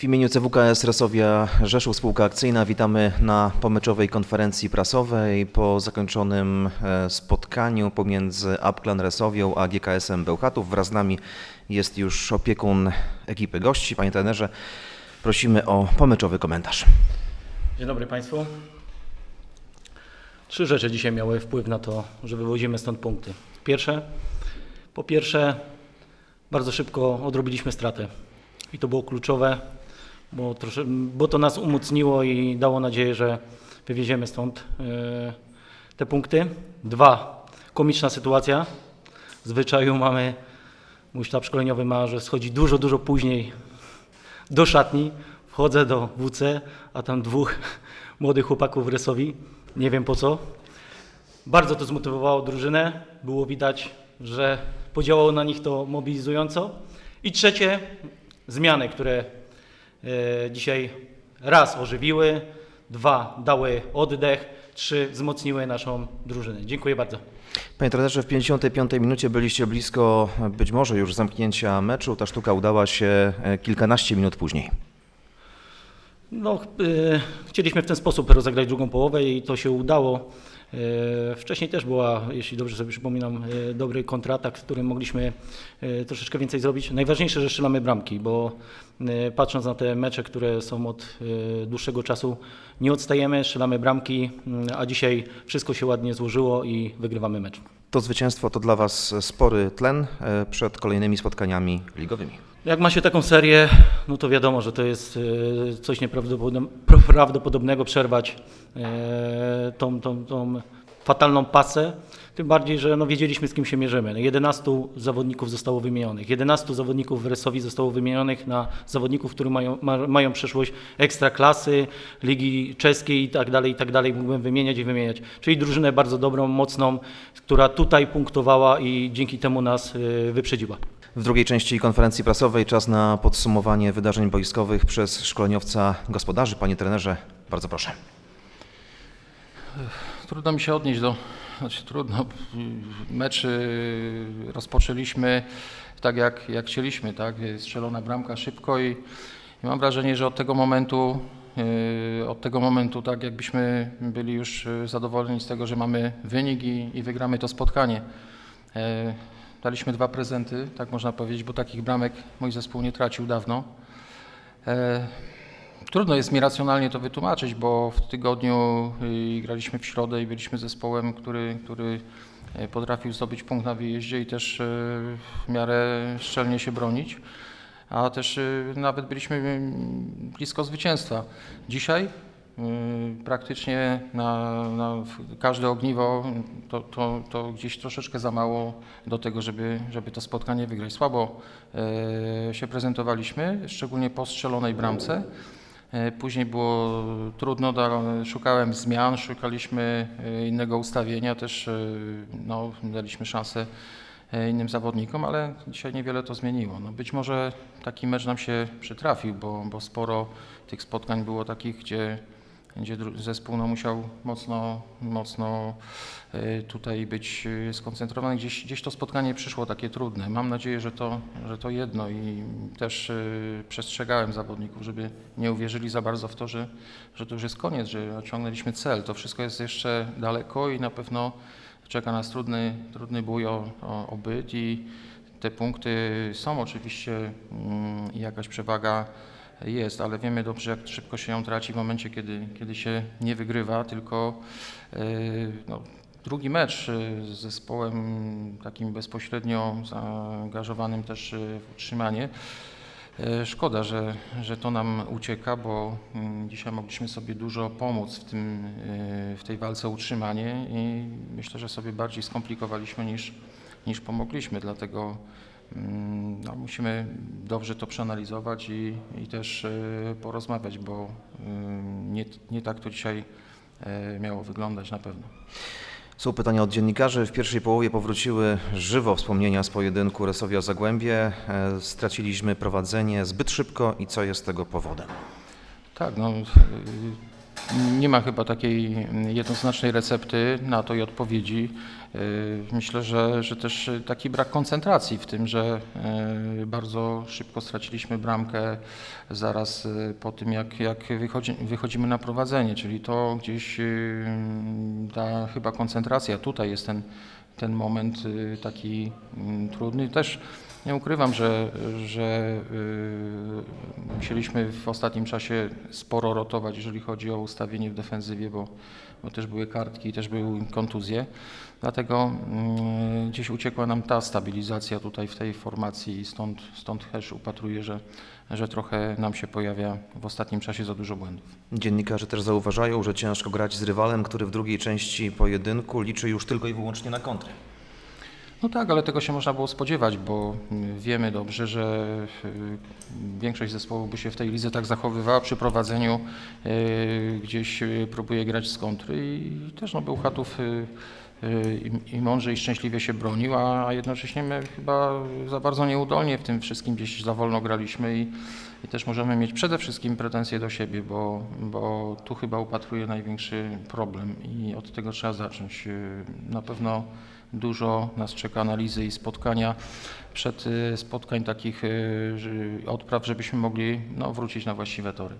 W imieniu CWKS Resowia Rzeszów Spółka Akcyjna witamy na pomyczowej konferencji prasowej po zakończonym e, spotkaniu pomiędzy Upclan Resowią a GKS-em Bełchatów. Wraz z nami jest już opiekun ekipy gości. Panie trenerze, prosimy o pomyczowy komentarz. Dzień dobry Państwu. Trzy rzeczy dzisiaj miały wpływ na to, że wywodzimy stąd punkty. Pierwsze, po pierwsze, bardzo szybko odrobiliśmy stratę. I to było kluczowe, bo, trosze, bo to nas umocniło i dało nadzieję, że wywieziemy stąd e, te punkty. Dwa, komiczna sytuacja. W zwyczaju mamy, mój sztab szkoleniowy ma, że schodzi dużo, dużo później do szatni, wchodzę do WC, a tam dwóch młodych chłopaków w Resowi, nie wiem po co. Bardzo to zmotywowało drużynę, było widać, że podziałało na nich to mobilizująco. I trzecie, zmiany, które dzisiaj raz ożywiły, dwa dały oddech, trzy wzmocniły naszą drużynę. Dziękuję bardzo. Panie trenerze, w 55 minucie byliście blisko e, być może już zamknięcia meczu. Ta sztuka udała się e, kilkanaście minut później. No, y, chcieliśmy w ten sposób rozegrać drugą połowę i to się udało. Y, wcześniej też była, jeśli dobrze sobie przypominam, y, dobry kontratak, w którym mogliśmy y, troszeczkę więcej zrobić. Najważniejsze, że strzelamy bramki, bo patrząc na te mecze, które są od dłuższego czasu, nie odstajemy, strzelamy bramki, y, a dzisiaj wszystko się ładnie złożyło i wygrywamy mecz. To zwycięstwo to dla Was spory tlen e, przed kolejnymi spotkaniami ligowymi. Jak ma się taką serię, no to wiadomo, że to jest e, coś nieprawdopodobne- prawdopodobnego przerwać e, tą, tą, tą fatalną pasę. Tym bardziej, że no wiedzieliśmy z kim się mierzymy. 11 zawodników zostało wymienionych. 11 zawodników w Resowi zostało wymienionych na zawodników, którzy mają, ma, mają przeszłość ekstraklasy, ligi czeskiej i tak dalej, i tak dalej. Mógłbym wymieniać i wymieniać. Czyli drużynę bardzo dobrą, mocną, która tutaj punktowała i dzięki temu nas e, wyprzedziła. W drugiej części konferencji prasowej czas na podsumowanie wydarzeń boiskowych przez szkoleniowca gospodarzy. Panie trenerze, bardzo proszę. Trudno mi się odnieść do, znaczy trudno, mecz rozpoczęliśmy tak jak, jak chcieliśmy, tak, strzelona bramka szybko i, i mam wrażenie, że od tego momentu, y, od tego momentu tak jakbyśmy byli już y, zadowoleni z tego, że mamy wynik i, i wygramy to spotkanie. E, Daliśmy dwa prezenty, tak można powiedzieć, bo takich bramek mój zespół nie tracił dawno. E, Trudno jest mi racjonalnie to wytłumaczyć, bo w tygodniu y, graliśmy w środę i byliśmy zespołem, który, który y, potrafił zdobyć punkt na wyjeździe i też y, w miarę szczelnie się bronić, a też nawet byliśmy mm, blisko zwycięstwa. Dzisiaj praktycznie na, na każde ogniwo to, to, to gdzieś troszeczkę za mało do tego, żeby, żeby to spotkanie wygrać. Słabo y, się prezentowaliśmy, szczególnie po strzelonej bramce. E, Później było trudno, szukałem zmian, szukaliśmy e, innego ustawienia, też e, no, daliśmy szansę e, innym zawodnikom, ale dzisiaj niewiele to zmieniło. No, być może taki mecz nam się przytrafił, bo, bo sporo tych spotkań było takich, gdzie, dru- zespół no, musiał mocno, mocno e, tutaj być e, skoncentrowany. Gdzieś, gdzieś to spotkanie przyszło takie trudne. Mam nadzieję, że to, że to jedno i też e, przestrzegałem zawodników, żeby nie uwierzyli za bardzo w to, że, że to już jest koniec, że osiągnęliśmy cel. To wszystko jest jeszcze daleko i na pewno czeka nas trudny, trudny bój o, o, o byt i te punkty są oczywiście mm, jakaś przewaga jest, ale wiemy dobrze, jak szybko się ją traci w momencie, kiedy, kiedy się nie wygrywa, tylko yy, no, drugi mecz yy, z zespołem takim bezpośrednio zaangażowanym też yy, w utrzymanie. E, Szkoda, że, że to nam ucieka, bo mm, dzisiaj mogliśmy sobie dużo pomóc w, tym, e, w tej walce o utrzymanie i myślę, że sobie bardziej skomplikowaliśmy niż, niż pomogliśmy, dlatego no, musimy dobrze to przeanalizować i, i też e, porozmawiać, bo mm, nie, nie tak to dzisiaj e, miało wyglądać na pewno. Są pytania od dziennikarzy. W pierwszej połowie powróciły żywo wspomnienia z pojedynku Resowia Zagłębie. E, Straciliśmy prowadzenie zbyt szybko i co jest tego powodem? Tak, no, nie ma chyba takiej jednoznacznej recepty na to i odpowiedzi. Y, Myślę, że, że też taki brak koncentracji w tym, że y, bardzo szybko straciliśmy bramkę zaraz y, po tym, jak, jak wychodzi, wychodzimy na prowadzenie, czyli to gdzieś ta chyba koncentracja, tutaj jest ten, ten moment y, taki mm, trudny. Też nie ukrywam, że, że y, musieliśmy w ostatnim czasie sporo rotować, jeżeli chodzi o ustawienie w defensywie, bo, bo też były kartki, też były kontuzje. Dlatego mm, gdzieś uciekła nam ta stabilizacja tutaj w tej formacji i stąd, stąd Hesz upatruje, że, że trochę nam się pojawia w ostatnim czasie za dużo błędów. Dziennikarze też zauważają, że ciężko grać z rywalem, który w drugiej części pojedynku liczy już tylko i wyłącznie na kontry. No tak, ale tego się można było spodziewać, bo mm, wiemy dobrze, że y, większość zespołów by się w tej lidze tak zachowywała przy prowadzeniu, y, gdzieś y, próbuje grać z kontry i też no, Bełchatów y, y, i- i mądrze i szczęśliwie się bronił, a jednocześnie my chyba za bardzo nieudolnie w tym wszystkim gdzieś za wolno graliśmy i, i też możemy mieć przede wszystkim pretensje do siebie, bo, bo tu chyba upatruję największy problem i od tego trzeba zacząć. Y, Na pewno dużo nas czeka analizy i spotkania przed y, spotkań takich y, odpraw, żebyśmy mogli no, wrócić na właściwe tory.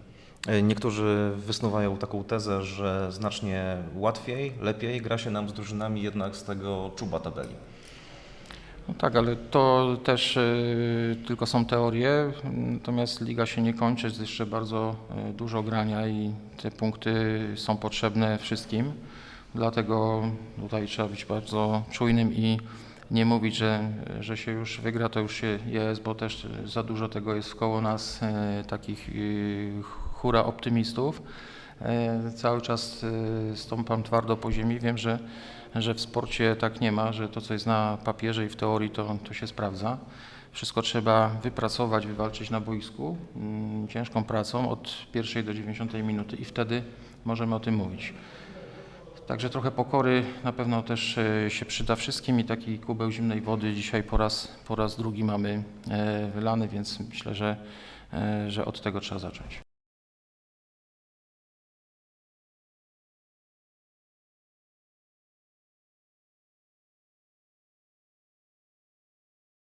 E, Niektórzy wysnuwają taką tezę, że znacznie łatwiej, lepiej gra się nam z drużynami jednak z tego czuba tabeli. No tak, ale to też y, tylko są teorie, natomiast liga się nie kończy, jest jeszcze bardzo y, dużo grania i te punkty są potrzebne wszystkim. Dlatego tutaj trzeba być bardzo czujnym i nie mówić, że, że się już wygra, to już się jest, bo też za dużo tego jest wkoło nas, y, takich y, hura optymistów. Y, Cały czas stąpam twardo po ziemi. Wiem, że, że w sporcie tak nie ma, że to, co jest na papierze i w teorii, to, to się sprawdza. Wszystko trzeba wypracować, wywalczyć na boisku mm, ciężką pracą od pierwszej do 90 minuty i wtedy możemy o tym mówić. Także trochę pokory na pewno też e, się przyda wszystkim i taki kubeł zimnej wody dzisiaj po raz, po raz drugi mamy e, wylany, więc myślę, że, e, że od tego trzeba zacząć.